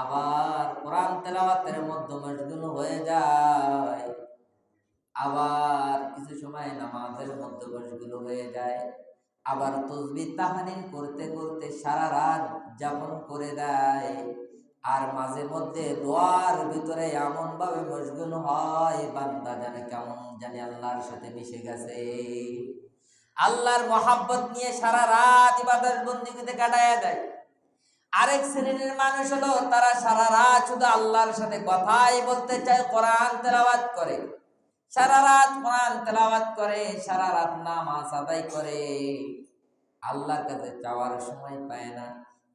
আবার কোরআন তেলাওয়াতের মধ্যে মশগুল হয়ে যায়। আবার কিছু সময় নামাজের মধ্যে মশগুল হয়ে যায়। আবার তসবি তাহানিন করতে করতে সারা রাত যাপন করে দেয়। আর মাঝে মধ্যে দোয়ার ভিতরে এমন ভাবে মশগুল হয়, বান্দা জানে কেমন জানে আল্লাহর সাথে মিশে গেছে। আল্লাহর মহাব্বত নিয়ে সারা রাত ইবাদত বন্দিগিতে কাটায় দেয়। আরেক শ্রেণির মানুষ হলো, তারা সারা রাত শুধু আল্লাহর সাথে কথাই বলতে চায়, কোরআন তেলাওয়াত করে। সারা রাত কোরআন তেলাওয়াত করে, সারা রাত নামাজ আদায় করে। আল্লাহর কাছে চাওয়ার সময় পায় না।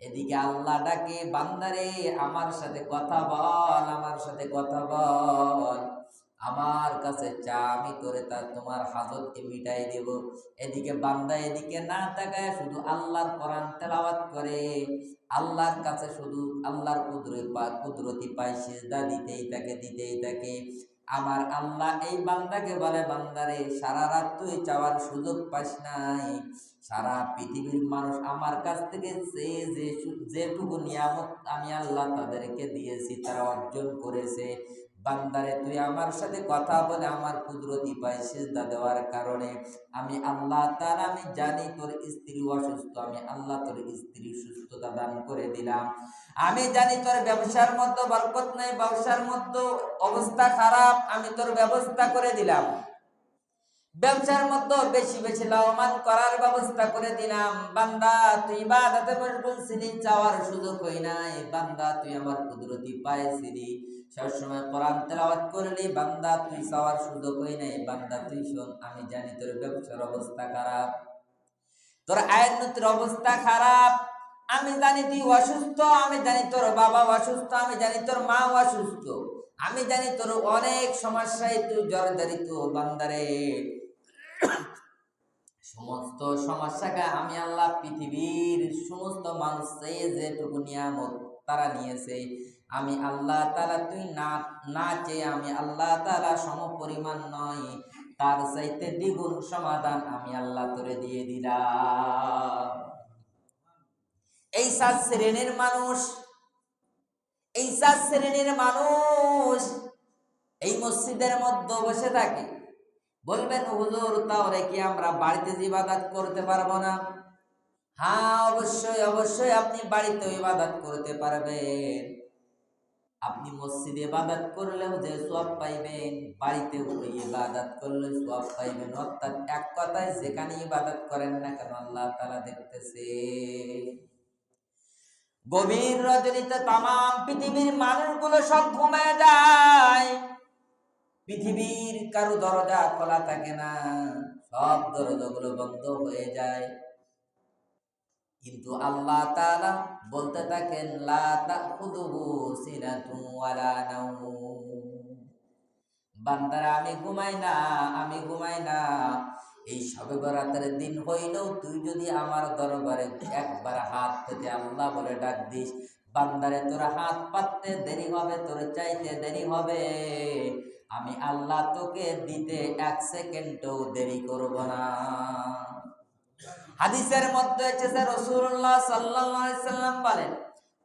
এদিকে আল্লাহ ডাকে, বান্দারে, আমার সাথে কথা বল, আমার সাথে কথা বল। আমার কাছে চা আমি করে তার তোমার হাজতকে মিটাই দেব। এদিকে বান্দা এদিকে না তাকায় শুধু আল্লাহর কোরআন তেলাওয়াত করে। আল্লাহর কাছে শুধু আল্লাহর কুদরত পা, কুদরতি পায়, সিজদা দিতেই তাকে দিতেই তাকে আমার আল্লাহ এই বান্দাকে বলে, বান্দারে, সারা রাত তুই চাওয়ার সুযোগ পাস নাই। সারা পৃথিবীর মানুষ আমার কাছ থেকে যে, যেটুকু নিয়ামত আমি আল্লাহ তাদেরকে দিয়েছি, তারা অর্জন করেছে। বান্দারে, তুই আমার সাথে কথা বলে আমার কুদরতি পাই সিজদা দেওয়ার কারণে আমি আল্লাহ তার আমি জানি তোর স্ত্রী অসুস্থ, আমি আল্লাহ তোর স্ত্রী সুস্থতা দান করে দিলাম। আমি জানি তোর ব্যবসার মধ্যে বরকত নাই, ব্যবসার মধ্যে অবস্থা খারাপ, আমি তোর ব্যবস্থা করে দিলাম। ব্যবসার মধ্যে বেশি বেশি লাভবান করার ব্যবস্থা করে দিলাম। বান্দা, তুই বাদাতে মশগুল ছিলি, চাওয়ার সুযোগ হই নাই। বান্দা, তুই আমার কুদরতি পায়েছিলি সবসময় কোরআন তেলাওয়াত করলি, বান্দা, তুই চাওয়ার সুযোগ হই নাই। বান্দা, তুই শোন, আমি জানি তোর ব্যবসার অবস্থা খারাপ। তোর আয়ের নতির অবস্থা খারাপ। আমি জানি তুই অসুস্থ, আমি জানি তোর বাবা অসুস্থ, আমি জানি তোর মা অসুস্থ। আমি জানি তোর অনেক সমস্যায় তুই জর্জরিত, বান্দারে। সমস্ত সমস্যাকে আমি আল্লাহ পৃথিবীর সমস্ত মানুষ যেটুকু নিয়ামত তারা নিয়েছে। আমি আল্লাহ তালা তুই না না চেয়ে আমি আল্লাহ তালা সম পরিমাণ নয়, তার চাইতে দ্বিগুণ সমাধান আমি আল্লাহ তোরে দিয়ে দিলাম। এই সাত শ্রেণির মানুষ, এই সাত শ্রেণির মানুষ এই মসজিদের মধ্যে বসে থাকে। বলবেন হুজুর, তাহলে কি আমরা বাড়িতে ইবাদত করতে পারব না? হ্যাঁ অবশ্যই অবশ্যই আপনি বাড়িতে ইবাদত করতে পারবেন। আপনি মসজিদে ইবাদত করলেও যে সব পাইবেন বাড়িতে ইবাদত করলে সব পাইবেন। অর্থাৎ এক কথায়, যেখানে ইবাদত করেন না কেন, আল্লাহ তালা দেখতেছে। গভীর রজনীতে তাম পৃথিবীর মানুষগুলো সব ঘুমায় যায়। পৃথিবীর কারও দরজা খোলা থাকে না, সব দরজাগুলো বন্ধ হয়ে যায়। কিন্তু আল্লাহ বলতে থাকেন বান্দারা, আমি ঘুমাই না, আমি ঘুমাই না। এই সবে বরাতের দিন হইলেও তুই যদি আমার দরবারে একবার হাত পেতে আল্লাহ বলে ডাক দিস, বান্দারে তোর হাত পাততে দেরি হবে, তোর চাইতে দেরি হবে। আমি আল্লাহ তোকে দিতে এক সেকেন্ডও দেরি করব না। হাদিসের মধ্যে এসেছে রসুল্লাহ সাল্লাম বলেন,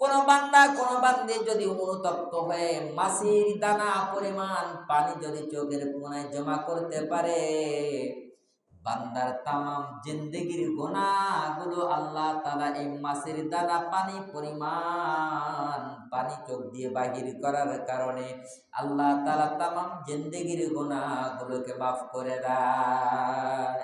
কোন বান্দা, কোন বান্দে যদি অনুতপ্ত হয়ে মাসির দানা পরিমাণ পানি যদি চোখের কোনায় জমা করতে পারে বান্দার তামাম জিন্দগির গুনাহগুলো আল্লাহ তাআলা এই মাসের দানা পানি পরিমাণ পানি চোখ দিয়ে বাহির করার কারণে আল্লাহ তাআলা তামাম জিন্দগির গুনাহগুলোকে মাফ করে দেয়।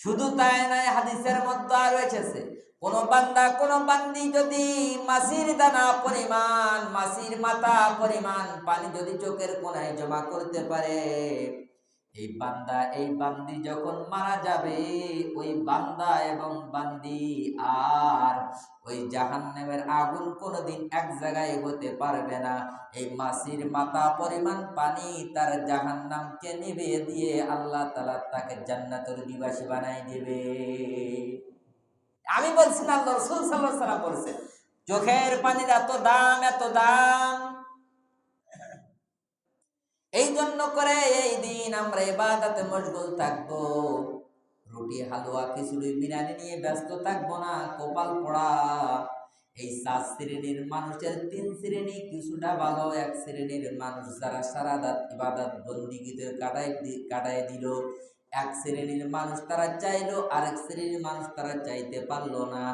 শুধু তাই নয়, হাদিসের মধ্যে আরও এসেছে, কোন বান্দা, কোন বান্দি যদি মাসির দানা পরিমাণ মাসির মাথা পরিমাণ পানি যদি চোখের কোনায় জমা করতে পারে এই বান্দা, এই বান্দি যখন মারা যাবে, ওই বান্দা এবং বান্দি আর ওই জাহান্নামের আগুন কোনোদিন এক জায়গায় হতে পারবে না। এই মাসির মাথা পরিমাণ পানি তার জাহান্নামকে নিভিয়ে দিয়ে আল্লাহ তালা তাকে জান্নাতের নিবাসী বানাই দেবে। আমি বলছি না, আল্লাহ বলছে, চোখের পানির এত দাম এত দাম জন্য করে এই দিন আমরা এবাদাতে মশগুল থাকব। রুটি, হালুয়া, খিচুড়ি, বিরিয়ানি নিয়ে ব্যস্ত থাকব না, কপাল পড়া। এই চার শ্রেণির মানুষের তিন শ্রেণি কিছুটা ভালো, এক শ্রেণির মানুষ যারা সারা রাত ইবাদত বন্দিগিতে কাটায় কাটাই দিল এক শ্রেণির মানুষ তারা চাইলো, আরেক শ্রেণির মানুষ তারা চাইতে পারল না।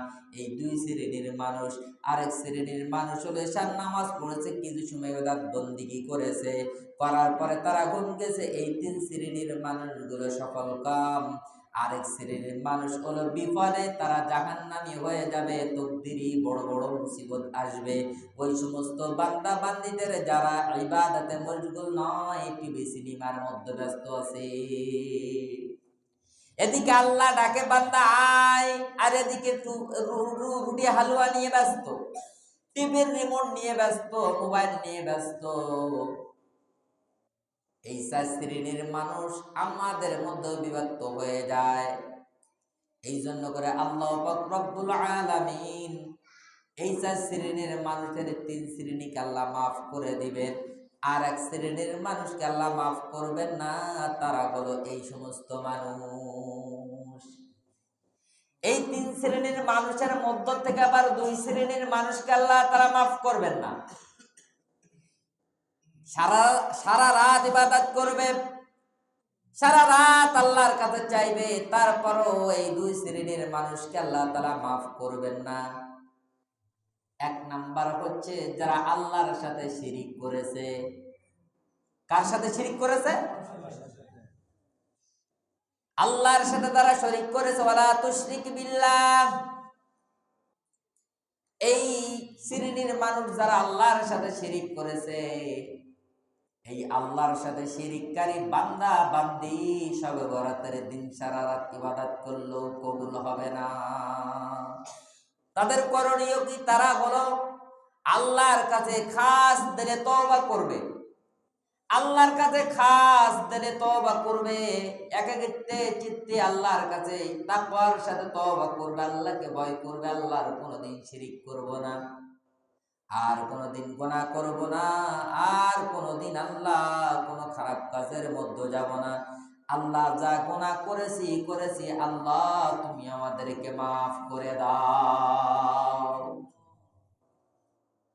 এই দুই শ্রেণির মানুষ, আরেক শ্রেণির মানুষ হলো এসার নামাজ পড়েছে, কিছু সময় ইবাদত বন্দিগি করেছে? করার পরে তারা ঘুম গেছে। এই তিন শ্রেণির মানুষগুলো সকল কাম। আরেক শ্রেণির মানুষ হলো বিফলে, তারা জাহান্নামি হয়ে যাবে, তকদিরই বড় বড় মুসিবত আসবে। ওই সমস্ত বান্দা বান্দিদের যারা ইবাদতে মশগুল নয় টিভি সিনেমার মধ্যে ব্যস্ত আছে। এদিকে আল্লাহ ডাকে, বান্দা আয়। আর এদিকে রুটি, হালুয়া নিয়ে ব্যস্ত টিভির রিমোট নিয়ে ব্যস্ত, মোবাইল নিয়ে ব্যস্ত। এই চার শ্রেণির মানুষ আমাদের মধ্যে বিভক্ত হয়ে যায়। এই জন্য করে আল্লাহ রব্বুল আলামিন এই চার শ্রেণির মানুষের তিন শ্রেণীকে আল্লাহ মাফ করে দিবেন। আর এক শ্রেণির মানুষকে আল্লাহ মাফ করবেন না, তারা হলো এই সমস্ত মানুষ। এই তিন শ্রেণির মানুষের মধ্য থেকে আবার দুই শ্রেণির মানুষকে আল্লাহ তারা মাফ করবেন না। সারা সারা রাত ইবাদত করবে। সারা রাত আল্লাহর কাছে চাইবে, তারপরও এই দুই শ্রেণির মানুষকে আল্লাহ তারা মাফ করবেন না। এক নাম্বার হচ্ছে যারা আল্লাহর সাথে শিরিক করেছে। কার সাথে শিরিক করেছে? আল্লাহর সাথে তারা শরিক করেছে, ওয়ালা তুশরিক বিল্লাহ। এই শ্রেণির মানুষ যারা আল্লাহর সাথে শিরিক করেছে এই আল্লাহর সাথে শিরিককারী বান্দা বান্দি সবে বরাতের দিন সারা রাত ইবাদত করলেও কবুল হবে না। তাদের করণীয় কি? তারা হলো আল্লাহর কাছে খাস দিলে তওবা করবে। আল্লাহর কাছে খাস দিলে তওবা করবে। একাকিত্বে চিত্তে আল্লাহর কাছে তাকওয়ার সাথে তওবা করবে, আল্লাহকে ভয় করবে, আল্লাহর কোনোদিন শিরিক করব না। আর কোনোদিন গোনা করব না, আর কোনোদিন আল্লাহ কোনো খারাপ কাজের মধ্যে যাব না। আল্লাহ যা গোনা করেছি করেছি, আল্লাহ তুমি আমাদেরকে মাফ করে দাও।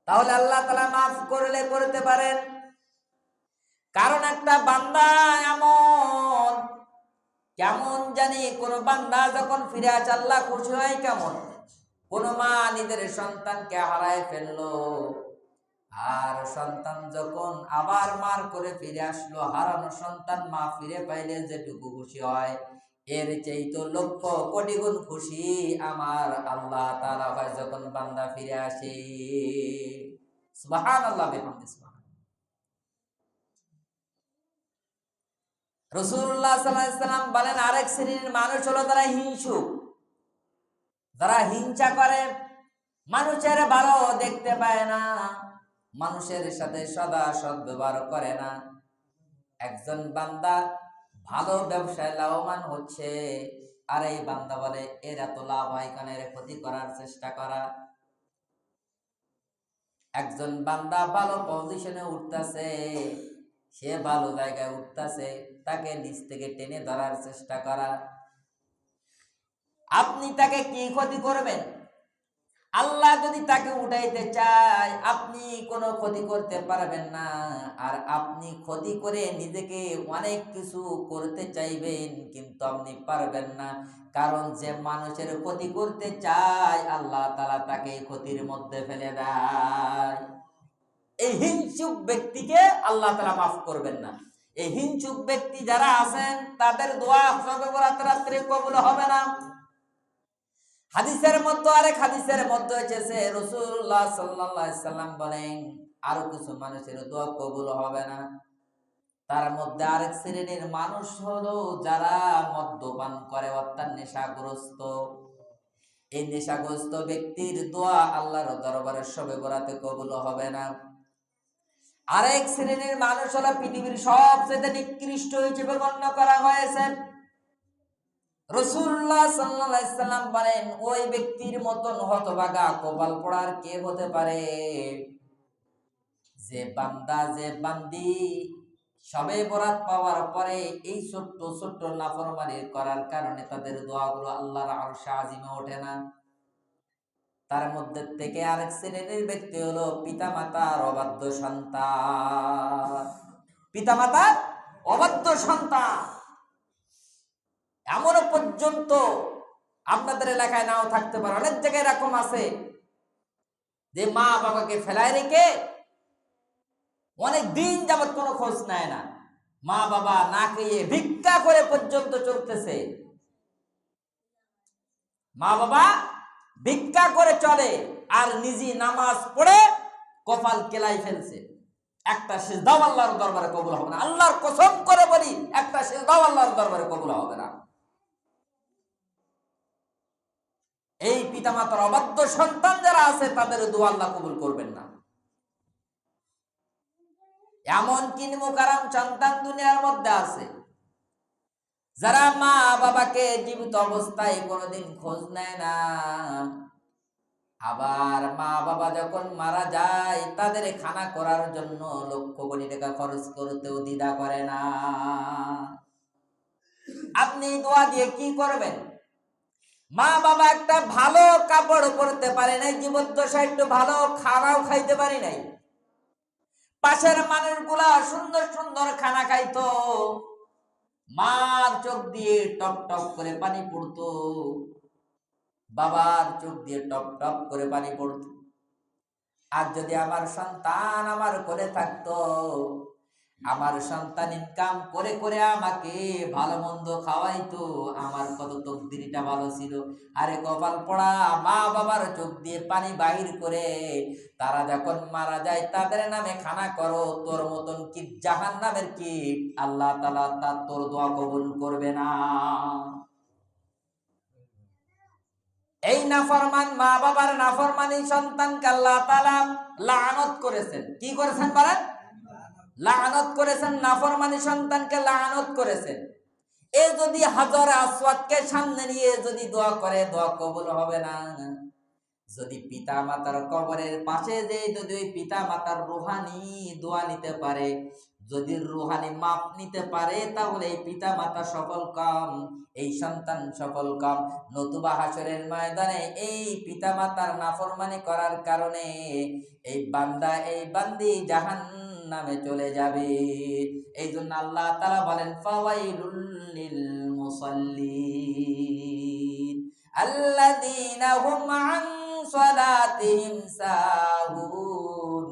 তাহলে আল্লাহ তালা মাফ করলে করতে পারেন। কারণ একটা বান্দা এমন, কেমন জানি কোন বান্দা যখন ফিরে আসে, আল্লাহ খুশি হয় কেমন? কোন মা নিজের সন্তানকে হারায় ফেলল। আর সন্তান যখন আবার মার করে ফিরে আসলো, হারানো সন্তান মা ফিরে পাইলে যেটুকু খুশি হয়, এর চাইতো লক্ষ কোটি গুণ খুশি আমার আল্লাহ তাআলা হয় যখন বান্দা ফিরে আসে। সুবহান রসুল্লাহ সাল্লাম বলেন, আরেক শ্রেণির মানুষ হলো তারা হিংসুক। যারা হিংসা করে, মানুষের ভালো দেখতে পায় না, মানুষের সাথে সদা সদ ব্যবহার করে না। একজন বান্দা ভালো ব্যবসায় লাভবান হচ্ছে, আর এই বান্দা বলে, এর এত লাভ হয় কেন? এর ক্ষতি করার চেষ্টা করা। একজন বান্দা ভালো পজিশনে উঠতেছে, সে ভালো জায়গায় উঠতেছে, তাকে নিচ থেকে টেনে ধরার চেষ্টা করা। আপনি তাকে কি ক্ষতি করবেন? আল্লাহ যদি তাকে উঠাইতে চায়, আপনি কোনো ক্ষতি করতে পারবেন না। আর আপনি ক্ষতি করে নিজেকে অনেক কিছু করতে চাইবেন, কিন্তু আপনি পারবেন না। কারণ যে মানুষের ক্ষতি করতে চায়, আল্লাহ তালা তাকে ক্ষতির মধ্যে ফেলে দেয়। এই হিংসুক ব্যক্তিকে আল্লাহ তালা মাফ করবেন না। এই হিংসুক ব্যক্তি যারা আছেন, তাদের দোয়া সবে বরাত রাত্রে কবুল হবে না। হাদিসের মধ্যে আরেক হাদিসের মধ্যে এসেছে রসুল্লাহ সাল্লাম বলেন, আরও কিছু মানুষের দোয়া কবুল হবে না। তার মধ্যে আরেক শ্রেণির মানুষ হলো যারা মদ্যপান করে, অর্থাৎ নেশাগ্রস্ত। এই নেশাগ্রস্ত ব্যক্তির দোয়া আল্লাহর দরবারে সবে বরাতে কবুল হবে না। আরেক শ্রেণির মানুষ হলো পৃথিবীর সবচেয়ে নিকৃষ্ট হিসেবে গণ্য করা হয়েছে। রসুল্লাহ সাল্লাম বলেন, ওই ব্যক্তির মতন হতভাগা কপাল পড়ার কে হতে পারে? যে বান্দা, যে বান্দি সবে বরাত পাওয়ার পরে এই ছোট্ট ছোট্ট নাফরমানি করার কারণে তাদের দোয়াগুলো আল্লাহর আর আজিমে ওঠে না। তার মধ্যে থেকে আরেক শ্রেণির ব্যক্তি হলো পিতা মাতার অবাধ্য সন্তান। পিতা মাতার অবাধ্য সন্তান। এমনও পর্যন্ত আপনাদের এলাকায় নাও থাকতে পারে। অনেক জায়গায় এরকম আছে যে মা বাবাকে ফেলায় রেখে অনেক দিন যাবত কোনো খোঁজ নেয় না। মা বাবা না খেয়ে ভিক্ষা করে পর্যন্ত চলতেছে। মা বাবা ভিক্ষা করে চলে আর নিজে নামাজ পড়ে কপাল কেলাই ফেলছে। একটা সিজদাও আল্লাহর দরবারে কবুল হবে না। আল্লাহর কসম করে বলি, একটা সিজদাও আল্লাহর দরবারে কবুল হবে না। এই পিতামাতার অবাধ্য সন্তান যারা আছে, তাদের দোয়া আল্লাহ কবুল করবেন না। এমন কিনমুকারাম সন্তান দুনিয়ার মধ্যে আছে, যারা মা বাবাকে জীবিত অবস্থায় কোনোদিন খোঁজ নেয় না। আবার মা বাবা যখন মারা যায়, তাদের খানা করার জন্য লক্ষ কোটি টাকা খরচ করতেও দ্বিধা করে না। আপনি দোয়া দিয়ে কি করবেন? মা বাবা একটা ভালো কাপড় পরতে পারে নাই জীবদ্দশায় একটু ভালো, খানাও খাইতে পারি নাই। পাশের মানুষগুলা সুন্দর সুন্দর খানা খাইতো। মার চোখ দিয়ে টপ টপ করে পানি পড়তো। বাবার চোখ দিয়ে টপ টপ করে পানি পড়তো। আর যদি আমার সন্তান আমার কোলে থাকতো আমার সন্তান ইনকাম করে করে আমাকে ভালো মন্দ খাওয়াইতো। আমার কত তকদিরিটা ভালো ছিল? আরে কপাল পড়া, মা বাবার চোখ দিয়ে পানি বাহির করে তারা যখন মারা যায়, তাদের নামে খানা করো, তোর মতন কি জাহান নামের কি? আল্লাহ তালা তার তোর দোয়া কবুল করবে না। এই নাফরমান, মা বাবার নাফরমানি সন্তানকে আল্লাহ তালা লানত করেছেন। কি করেছেন বলেন? লানত করেছেন, নাফরমানি সন্তানকে লানত করেছেন। এ যদি হাজার আসওয়াদকে সামনে নিয়ে যদি দোয়া করে, দোয়া কবুল হবে না। যদি পিতা মাতার কবরের পাশে যে যদি ওই পিতা মাতার রুহানি দোয়া নিতে পারে, যদি রুহানি মাপ নিতে পারে, তাহলে এই পিতা মাতা সফল কাম, এই সন্তান সফল কাম। নতুবা হাসরের ময়দানে এই পিতা মাতার নাফরমানি করার কারণে এই বান্দা, এই বান্দি জাহান নামে চলে যাবে এই জন্য আল্লাহ তালা বলেন ফাওয়াইলুল লিল মুসাল্লিন আল্লাযীনা হুম আন সালাতিহিম সাহুন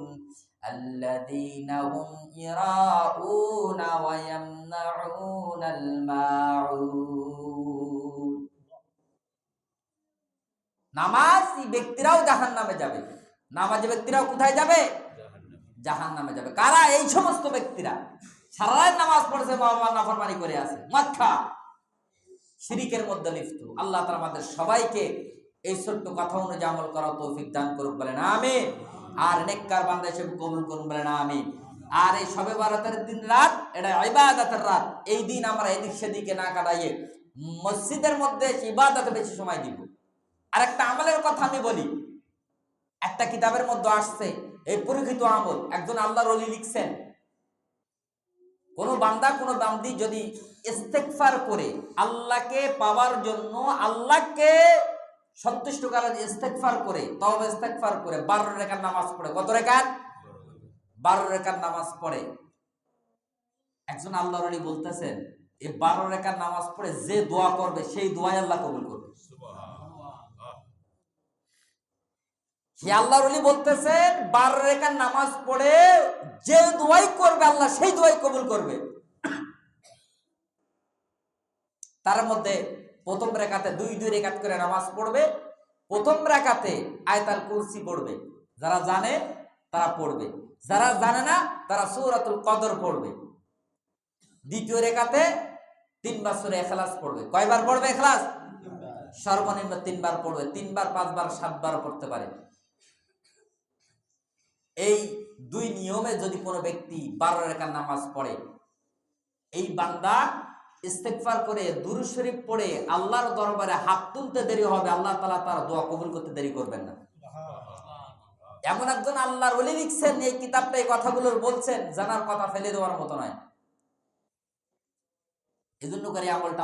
الذين هم يراءون ويمنعون الماعون নামাজি ব্যক্তিরাও জাহান নামে যাবে নামাজি ব্যক্তিরাও কোথায় যাবে জাহান নামে যাবে। কারা? এই সমস্ত ব্যক্তিরা। সারা নামাজ পড়েছে বাবা নাফরমানি করে আছে। মাথা শিরিকের মধ্যে লিপ্ত। আল্লাহ তাআলা আমাদের সবাইকে এই ছোট্ট কথা অনুযায়ী আমল করা তৌফিক দান করুক বলে না আমি আর নেককার বান্দা হিসেবে কবুল করুন বলে না আমি আর এই সবে বারাতের দিন রাত, এটা ইবাদতের রাত। এই দিন আমরা এদিক সেদিকে না কাটাইয়ে মসজিদের মধ্যে ইবাদতে বেশি সময় দিব। আর একটা আমলের কথা আমি বলি। একটা কিতাবের মধ্যে আসছে এই পরীক্ষিত আমল, একজন আল্লাহ রলি লিখছেন। কোন বান্দা, কোন বান্দি যদি ইস্তেকফার করে, আল্লাহকে পাওয়ার জন্য আল্লাহকে সন্তুষ্ট করার ইস্তেকফার করে তবে ইস্তেকফার করে, বারো রেখার নামাজ পড়ে। কত রেখার? বারো রেখার নামাজ পড়ে। একজন আল্লাহর অলি বলতেছেন, এই বারো রেখার নামাজ পড়ে যে দোয়া করবে, সেই দোয়াই আল্লাহ কবুল করবে সে আল্লাহর অলি বলতেছেন, বারো রেখার নামাজ পড়ে যে দোয়াই করবে আল্লাহ, সেই দোয়াই কবুল করবে। তার মধ্যে প্রথম রেখাতে দুই দুই রেখাত করে নামাজ পড়বে, প্রথম রেখাতে আয়তাল কুরসি পড়বে। যারা জানে, তারা পড়বে। যারা জানে না, তারা সূরাতুল কদর পড়বে। দ্বিতীয় রেখাতে তিনবার সুরে এখলাস পড়বে। কয়বার পড়বে এখলাস সর্বনিম্ন তিনবার পড়বে। তিনবার, পাঁচবার, সাতবার পড়তে পারে। এই দুই নিয়মে যদি কোনো ব্যক্তি বারো রেখার নামাজ পড়ে, এই বান্দা ইস্তেকফার করে, দুরু শরীফ পড়ে, আল্লাহর দরবারে হাত তুলতে দেরি হবে, আল্লাহ তালা তার দোয়া কবুল করতে দেরি করবেন না। এমন একজন আল্লাহর ওলি লিখছেন, এই কিতাবটা, এই কথাগুলো বলছেন, জানার কথা ফেলে দেওয়ার মতো নয়। এজন্য করে আমলটা